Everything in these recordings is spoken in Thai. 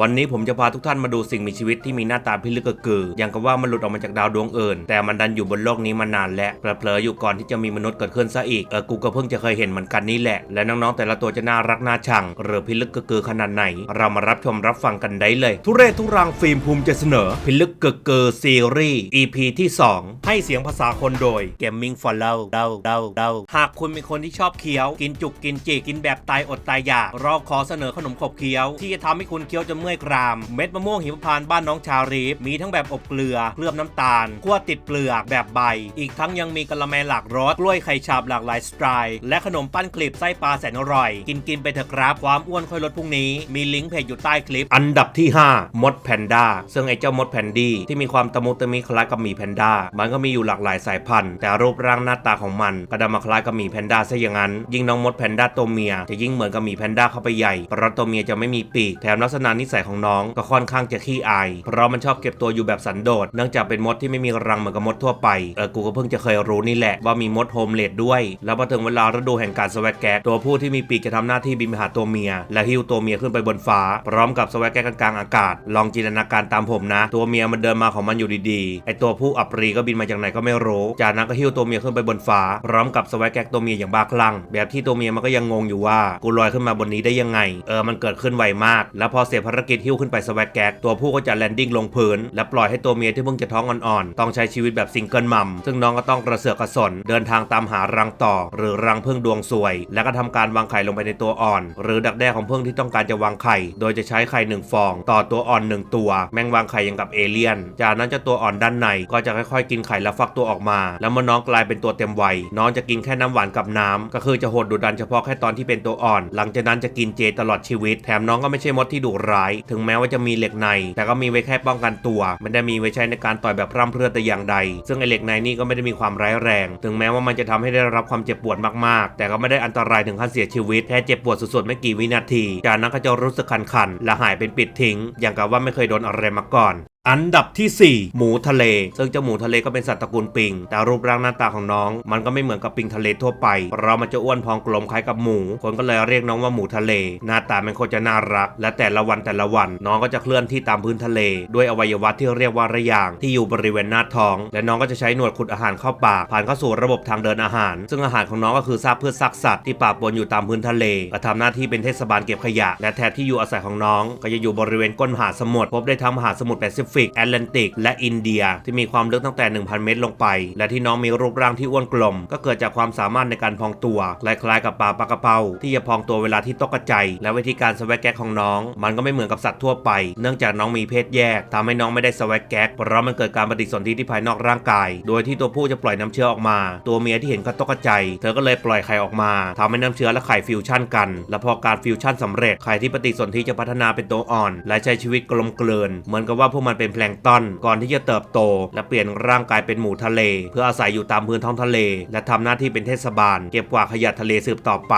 วันนี้ผมจะพาทุกท่านมาดูสิ่งมีชีวิตที่มีหน้าตาพิลึกกระกือ อย่างกับว่ามันหลุดออกมาจากดาวดวงอื่น แต่มันดันอยู่บนโลกนี้มานานและเผลอๆอยู่ก่อนที่จะมีมนุษย์เกิดขึ้นซะอีก เออ กูก็เพิ่งจะเคยเห็นเหมือนกันนี่แหละ และน้องๆแต่ละตัวจะน่ารักน่าชัง หรือพิลึกกระกือขนาดไหน เรามารับชมรับฟังกันได้เลย ทุเรศทุรังฟิล์มภูมิจะเสนอ พิลึกกระกือซีรีส์ EP ที่ 2 ให้เสียงภาษาคนโดย Gaming for l o v เดาเดาเดาหากคุณเป็นคนที่ชอบเคี้ยว กินจุกกินจีกินแบบตายอดตายอยากราขอเสนอขนมขบเคี้ยวที่จะทำให้คุณเคี้ยวจนเมื่อยกราม เม็ดมะม่วงหิมพานต์บ้านน้องชารีฟมีทั้งแบบอบเกลือเคลือบน้ำตาลคั่วติดเปลือกแบบใบ อีกทั้งยังมีกะละแมหลากรสกล้วยไข่ฉาบหลากหลายสไตล์และขนมปั้นกลีบไส้ปลาแสนอร่อย กินกินไปเถอะครับความอ้วนค่อยลดพรุ่งนี้ มีลิงก์เพจอยู่ใต้คลิป อันดับที่ 5 มดแพนด้าซึ่งไอ้เจ้ามดแพนดี้ที่มีความตะมุตะมิคล้ายกับหมีแพนด้ามันก็มีอยู่หลากหลายสายพันธุ์แต่รูปร่างหน้าตาของมันก็ดันมาคล้ายกับหมีแพนด้าซะอย่างนั้นยิ่งน้องมดแพนด้าตัวเมียจะยิ่งเหมือนกับหมีแพนด้าเข้าไปใหญ่เพราะตัวเมียจะไม่มีปีกแถมลักษณะนิสัยของน้องก็ค่อนข้างจะขี้อาย เพราะมันชอบเก็บตัวอยู่แบบสันโดษ เนื่องจากเป็นมดที่ไม่มีรังเหมือนกับมดทั่วไป เออ กูก็เพิ่งจะเคยรู้นี่แหละว่ามีมดโฮมเลดด้วย แล้วพอถึงเวลาฤดูแห่งการสวักแกกตัวผู้ที่มีปีกจะทำหน้าที่บินไปหาตัวเมีย และหิ้วตัวเมียขึ้นไปบนฟ้า พร้อมกับสวักแก๊กกลางอากาศ ลองจินตนาการตามผมนะ ตัวเมียมันเดินมาของมันอยู่ดีๆ ไอตัวผู้อัปรีก็บินมาจากไหนก็ไม่รู้ จากนั้นก็หิ้วตัวเมียขึ้นไปบนฟ้า พร้อมกับสวักแกกตัวเมียอย่างบ้าคลั่ง แบบที่ตัวเมียมันก็ยังงงอยู่ว่า กูลอยขึ้นมาบนนี้ได้ยังไง เออ มันเกิดขึ้นไวมาก แล้วพอเสร็จภารกิจหิ้วขึ้นไปสวักแกกตัวผู้ก็จะแลนดิ้งลงพื้น และปล่อยให้ตัวเมียที่เพิ่งจะท้องอ่อนๆ ต้องใช้ชีวิตแบบซิงเกิลมัม ซึ่งน้องก็ต้องกระเสือกกระสน เดินทางตามหารังต่อ หรือรังพึ่งดวงสวย แล้วก็ทำการวางไข่ลงไปในตัวอ่อน หรือดักแด้ของพึ่งที่ต้องการจะวางไข่ โดยจะใช้ไข่หนึ่งฟอง ต่อตัวอ่อนหนึ่งตัว แมงวางไข่อย่างกับเอเลี่ยน จากนั้นจ้าตัวอ่อนด้านในก็จะค่อยๆ กินไข่แล้วฟักตัวออกมา แล้วเมื่อน้องกลายเป็นตัวเต็มวัยน้องจะกินแค่น้ำหวานกับน้ำก็คือจะโหดดุดันเฉพาะแค่ตอนที่เป็นตัวอ่อน หลังจากนั้นจะกินเจตลอดชีวิต แถมน้องก็ไม่ใช่มดที่ดุร้าย ถึงแม้ว่าจะมีเหล็กใน แต่ก็มีไว้แค่ป้องกันตัว ไม่ได้มีไว้ใช้ในการต่อยแบบพร่ำเพรื่อแต่อย่างใด ซึ่งไอเหล็กในนี่ก็ไม่ได้มีความร้ายแรง ถึงแม้ว่ามันจะทำให้ได้รับความเจ็บปวดมากๆ แต่ก็ไม่ได้อันตรายถึงขั้นเสียชีวิตแค่เจ็บปวดสุดๆไม่กี่วินาที จากนั้นก็จะรู้สึกคันๆและหายเป็นปิดทิ้ง อย่างกับว่าไม่เคยโดนอะไรมาก่อน อันดับที่ 4 หมูทะเล ซึ่งเจ้าหมูทะเลก็เป็นสัตว์ตระกูลปิง แต่รูปร่างหน้าตาของน้อง มันก็ไม่เหมือนกับปิงทะเลทั่วไป เรามันจะอ้วนพองกลมคล้ายกับหมู คนก็เลยเรียกน้องว่าหมูทะเล หน้าตามันโคตรจะน่ารัก และแต่ละวันแต่ละวัน น้องก็จะเคลื่อนที่ตามพื้นทะเล ด้วยอวัยวะที่เรียกว่าระยาง ที่อยู่บริเวณหน้าท้อง และน้องก็จะใช้หนวดขุดอาหารเข้าปาก ผ่านเข้าสู่ระบบทางเดินอาหาร ซึ่งอาหารของน้องก็คือซากพืชซากสัตว์ที่ปะปนอยู่ตามพื้นทะเลก็ทำหน้าที่เป็นเทศบาลเก็บขยะ และแถบที่อยู่อาศัยของน้อง ก็จะอยู่บริเวณก้นมหาสมุทรพบได้ทั้งมหาสมุทรแปซิฟิก แอตแลนติก และอินเดีย ที่มีความลึกตั้งแต่ 1,000 เมตรลงไป และที่น้องมีรูปร่างที่อ้วนกลม ก็เกิดจากความสามารถในการพองตัวคล้ายๆกับปลาปลากระเปาที่จะพองตัวเวลาที่ตกกระจายและวิธีการสวักแก๊กของน้อง มันก็ไม่เหมือนกับสัตว์ทั่วไป เนื่องจากน้องมีเพศแยกทำให้น้องไม่ได้สวักแก๊กเพราะมันเกิดการปฏิสนธิที่ภายนอกร่างกาย โดยที่ตัวผู้จะปล่อยน้ำเชื้อออกมา ตัวเมียที่เห็นเขาตกกระจายเธอก็เลยปล่อยไข่ออกมาทำให้น้ำเชื้อและไข่ฟิวชั่นกัน และพอการฟิวชั่นสำเร็จไข่ที่ปฏิสนธิจะพัฒนาเป็นตัวอ่อน และใช้ชีวิตกลมเกลืนเหมือนกับว่าพวกมันเป็นแพลงก์ตอนก่อนที่จะเติบโต และเปลี่ยนร่างกายเป็นหมูทะเล เพื่ออาศัยอยู่ตามพื้นท้องทะเล และทำหน้าที่เป็นเทศบาล เก็บกวาดขยะทะเลสืบต่อไป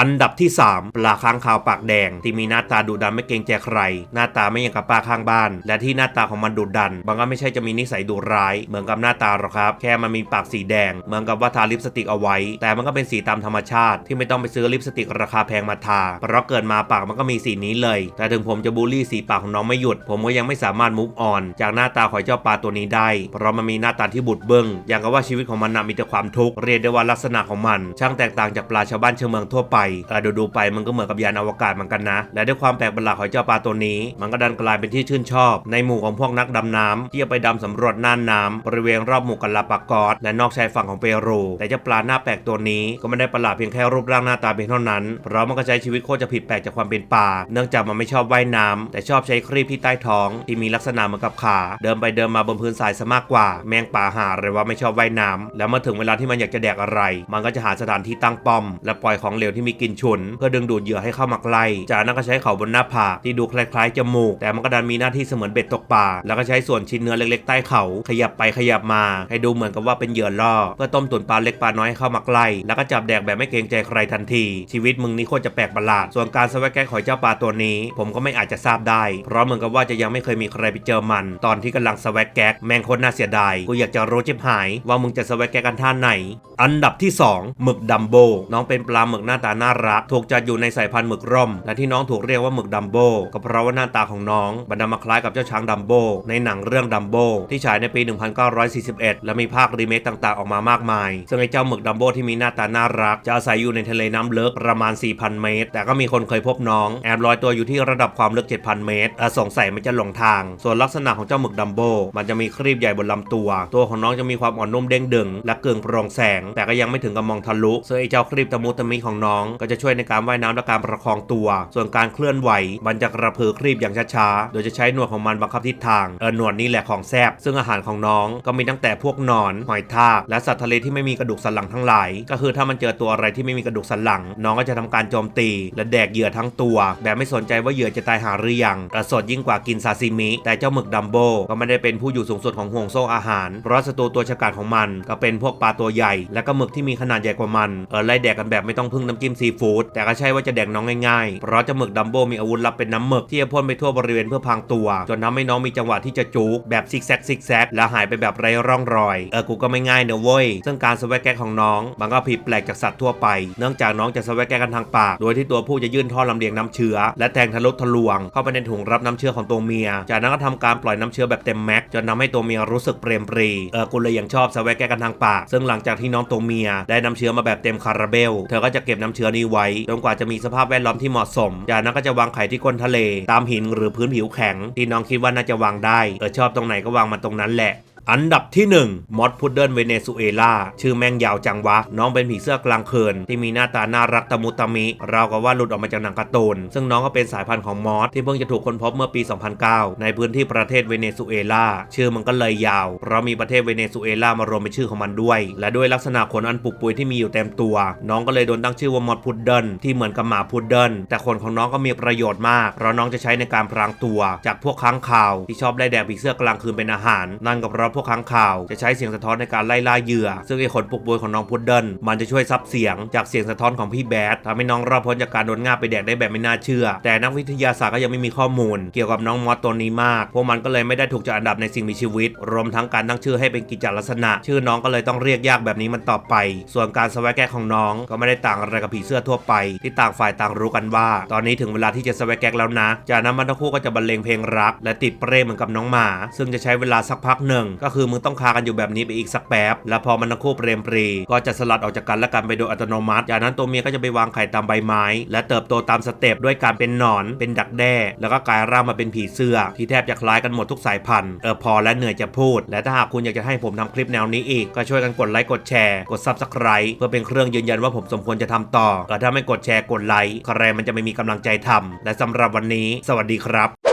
อันดับที่ 3 ปลาค้างคาวปากแดง ที่มีหน้าตาดุดันไม่เกรงใจใคร หน้าตาไม่อย่างกับปลาข้างบ้าน และที่หน้าตาของมันดุดันบางก็ไม่ใช่จะมีนิสัยดุร้าย เหมือนกับหน้าตาหรอกครับ แค่มันมีปากสีแดง เหมือนกับว่าทาลิปสติกเอาไว้ แต่มันก็เป็นสีตามธรรมชาติ ที่ไม่ต้องไปซื้อลิปสติกราคาแพงมาทา เพราะเกิดมาปากมันก็มีสีนี้เลย แต่ถึงผมจะบูลลี่สีปากของน้องไม่หยุด ผมก็ยังไม่สามารถมุกออน จากหน้าตาของเจ้าปลาตัวนี้ได้ เพราะมันมีหน้าตาที่บุดเบิ้งอย่างกับว่าชีวิตของมันนะมีแต่ความทุกข์เรียกได้ว่าลักษณะของมัน ช่างแตกต่างจากปลาชาวบ้านชาวเมืองทั่วไปเออดูดูๆไปมันก็เหมือนกับยานอวกาศเหมือนกันนะ และด้วยความแปลกประหลาดของเจ้าปลาตัวนี้ มันก็ดันกลายเป็นที่ชื่นชอบ ในหมู่ของพวกนักดำน้ำที่จะไปดำสำรวจน่านน้ำบริเวณรอบหมู่กัลาปากอสและนอกชายฝั่งของเปรู แต่เจ้าปลาหน้าแปลกตัวนี้ก็ไม่ได้ประหลาดเพียงแค่รูปร่างหน้าตาเพียงเท่านั้น เพราะมันก็ใช้ชีวิตโคตรจะผิดแปลกจากความเป็นปลาเนื่องจากมันไม่ชอบว่ายน้ำแต่ชอบใช้ครีบที่ใต้ท้อง ที่มีลักษณะเหมือนกับขา เดินไปเดินมาบนพื้นทรายซะมากกว่า แมงป่าหาเลยว่าไม่ชอบว่ายน้ำแล้วเมื่อถึงเวลาที่มันอยากจะแดกอะไร มันก็จะหาสถานที่ตั้งป้อม และปล่อยของเหลวที่มีกลิ่นฉุน เพื่อดึงดูดเหยื่อให้เข้ามาใกล้จากนั้นก็ใช้เขาบนหน้าผากที่ดูคล้ายๆจมูก แต่มันก็ดันมีหน้าที่เสมือนเบ็ดตกปลาแล้วก็ใช้ส่วนชิ้นเนื้อเล็กๆใต้เขาขยับไปขยับมา ให้ดูเหมือนกับว่าเป็นเหยื่อล่อ เพื่อต้มตุ๋นปลาเล็กปลาน้อยให้เข้ามาใกล้แล้วก็จับแดกแบบไม่เกรงใจใครทันที ชีวิตมึงนี่โคตรจะแปลกประหลาด ส่วนการสวัสดแก้หอยเจ้าปลาตัวนี้ ผมก็ไม่อาจจะทราบได้ เพราะเหมือนกับว่าจะยังไม่เคยมีใครไปเจอมัน ตอนที่กำลังสวัสดแก๊กแม่งโคตรน่าเสียดายกูอยากจะรู้จิบหาย ว่ามึงจะสวัสดแก๊กกันท่าไหน อันดับที่สองหมึกดัมโบน้องเป็นปลาหมึกหน้าตาน่ารัก ถูกจัดอยู่ในสายพันธุ์หมึกร่ม และที่น้องถูกเรียกว่าหมึกดัมโบก็เพราะว่าหน้าตาของน้องมันนำมาคล้ายกับเจ้าช้างดัมโบในหนังเรื่องดัมโบที่ฉายในปี 1941 และมีภาครีเมคต่างๆ ออกมามากมาย ซึ่งไอ้เจ้าหมึกดัมโบที่มีหน้าตาน่ารัก จะอาศัยอยู่ในทะเลน้ำลึกประมาณ 4,000 เมตร แต่ก็มีคนเคยพบน้องแอบลอยตัวอยู่ที่ระดับความลึก 7,000 เมตรและสงสัยมันจะหลงทาง ส่วนลักษณะของเจ้าหมึกดัมโบมันจะมีครีบใหญ่บนลำตัว ตัวของน้องจะมีความอ่อนนุ่มเด้งดึงและเกลื่องโปร่งแสง แต่ก็ยังไม่ถึงกับมองทะลุซึ่งไอ้เจ้าครีบตะมุตะมิของน้องก็จะช่วยในการว่ายน้ำและการประคองตัว ส่วนการเคลื่อนไหว มันจะกระพือครีบอย่างช้าๆ โดยจะใช้หนวดของมันบังคับทิศทางเออหนวดนี่แหละของแซบซึ่งอาหารของน้องก็มีตั้งแต่พวกหนอน หอยทาก และสัตว์ทะเลที่ไม่มีกระดูกสันหลังทั้งหลาย ก็คือถ้ามันเจอตัวอะไรที่ไม่มีกระดูกสันหลัง น้องก็จะทำการโจมตี และแดกเหยื่อทั้งตัว แบบไม่สนใจว่าเหยื่อจะตายหาหรือยังแต่สดยิ่งกว่ากินซาซิมิ แต่เจ้าหมึกดัมโบก็ไม่ได้เป็นผู้อยู่สูงสุดของห่วงโซ่อาหาร เพราะศัตรูตัวฉกาจของมัน ก็เป็นพวกปลาตัวใหญ่ และก็หมึกที่มีขนาดใหญ่กว่ามันเออไล่แดกกันแบบไม่ต้องพึ่งน้ำจิ้มซีฟู้ดแต่ก็ใช่ว่าจะแดกน้องง่ายๆ เพราะจ้าหมึกดัมโบมีอาวุธลับเป็นน้ำหมึกที่จะพ่นไปทั่วบริเวณเพื่อพรางตัว จนทำให้น้องมีจังหวะที่จะจุกแบบซิกแซกซิกแซกแล้วหายไปแบบไร้ร่องรอย เออกูก็ไม่ง่ายเนอะเว้ย ซึ่งการสวกแกกของน้องมันก็ผิดแปลกจากสัตว์ทั่วไป เนื่องจากน้องจะสวกแกกกันทางปาก โดยที่ตัวผู้จะยื่นท่อลำเลียงน้ำเชื้อ และแทงทะลุทะลวง เข้าไปในถุงรับน้ำเชื้อของตัวเมีย จากนั้นก็ทำการปล่อยน้ำเชื้อแบบเต็มแม็กจนทำให้ตัวเมียรู้สึกเปรมปรีเออกูเลยยังชอบสวกแกกกันทางปาก ซึ่งหลังจากที่น้องตัวเมียได้น้ำเชื้อมาแบบเต็มคาราเบล เธอก็จะเก็บน้ำเชื้อนี้ไว้จนกว่าจะมีสภาพแวดล้อมที่เหมาะสม จากนั้นก็จะวางไข่ที่ก้นทะเล ตามหินหรือพื้นผิวแข็ง ที่น้องคิดว่าน่าจะวางได้ เออชอบตรงไหนก็วางมันตรงนั้นแหละ อันดับที่1มอสพุดเดิลเวเนซุเอลาชื่อแม่งยาวจังวะ น้องเป็นผีเสื้อกลางคืนที่มีหน้าตาน่ารักตะมุตะมิเราวกับว่าหลุดออกมาจากหนังการ์ตูน ซึ่งน้องก็เป็นสายพันธุ์ของมอสที่เพิ่งจะถูกค้นพบเมื่อปี 2009 ในพื้นที่ประเทศเวเนซุเอลาชื่อมันก็เลยยาว เพราะมีประเทศเวเนซุเอลามารวมเป็นชื่อของมันด้วย และด้วยลักษณะขนอันปุกปุยที่มีอยู่เต็มตัว น้องก็เลยโดนตั้งชื่อว่ามอสพุดเดิลที่เหมือนกับหมาพุดเดิลแต่ขนของน้องก็มีประโยชน์มาก เพราะน้องจะใช้ในการพรางตัว จากพวกค้างคาวที่ชอบไล่แดกผีเสื้อกลางคืนเป็นอาหารนั่นก็เพราะพวกค้างคาว จะใช้เสียงสะท้อนในการไล่ล่าเหยื่อ ซึ่งไอ้ขนปุกปุยของน้องพุดเดิลมันจะช่วยซับเสียงจากเสียงสะท้อนของพี่แบดทำให้น้องรอดพ้นจากการโดนง่าไปแดกได้แบบไม่น่าเชื่อ แต่นักวิทยาศาสตร์ก็ยังไม่มีข้อมูล เกี่ยวกับน้องมอสตัวนี้มาก พวกมันก็เลยไม่ได้ถูกจัดอันดับในสิ่งมีชีวิต รวมทั้งการตั้งชื่อให้เป็นกิจลักษณะ ชื่อน้องก็เลยต้องเรียกยากแบบนี้มันต่อไป ส่วนการสวแกกของน้องก็ไม่ได้ต่างอะไรกับผีเสื้อทั่วไป ที่ต่างฝ่ายต่างรู้กันว่า ตอนนี้ถึงเวลาที่จะสวแกกแล้วนะ จากนั้นมันทั้งคู่ก็จะบรรเลงเพลงรัก และติดเปรย์เหมือนกับน้องหมา ซึ่งจะใช้เวลาสักพักหนึ่งก็คือมึงต้องคากันอยู่แบบนี้ไปอีกสักแป๊บ แล้วพอมันทั้งคู่เปรมปรี ก็จะสลัดออกจากกันและกันไปโดยอัตโนมัติ จากนั้นตัวเมียก็จะไปวางไข่ตามใบไม้ และเติบโตตามสเต็ปด้วยการเป็นหนอน เป็นดักแด้ แล้วก็กลายร่างมาเป็นผีเสื้อ ที่แทบจะคล้ายกันหมดทุกสายพันธุ์ เออพอและเหนื่อยจะพูด และถ้าหากคุณอยากจะให้ผมทำคลิปแนวนี้อีก ก็ช่วยกันกดไลค์ กดแชร์ กด Subscribe เพื่อเป็นเครื่องยืนยันว่าผมสมควรจะทำต่อแต่ถ้าไม่กดแชร์ กดไลค์ใครมันจะไม่มีกำลังใจทำและสำหรับวันนี้ สวัสดีครับ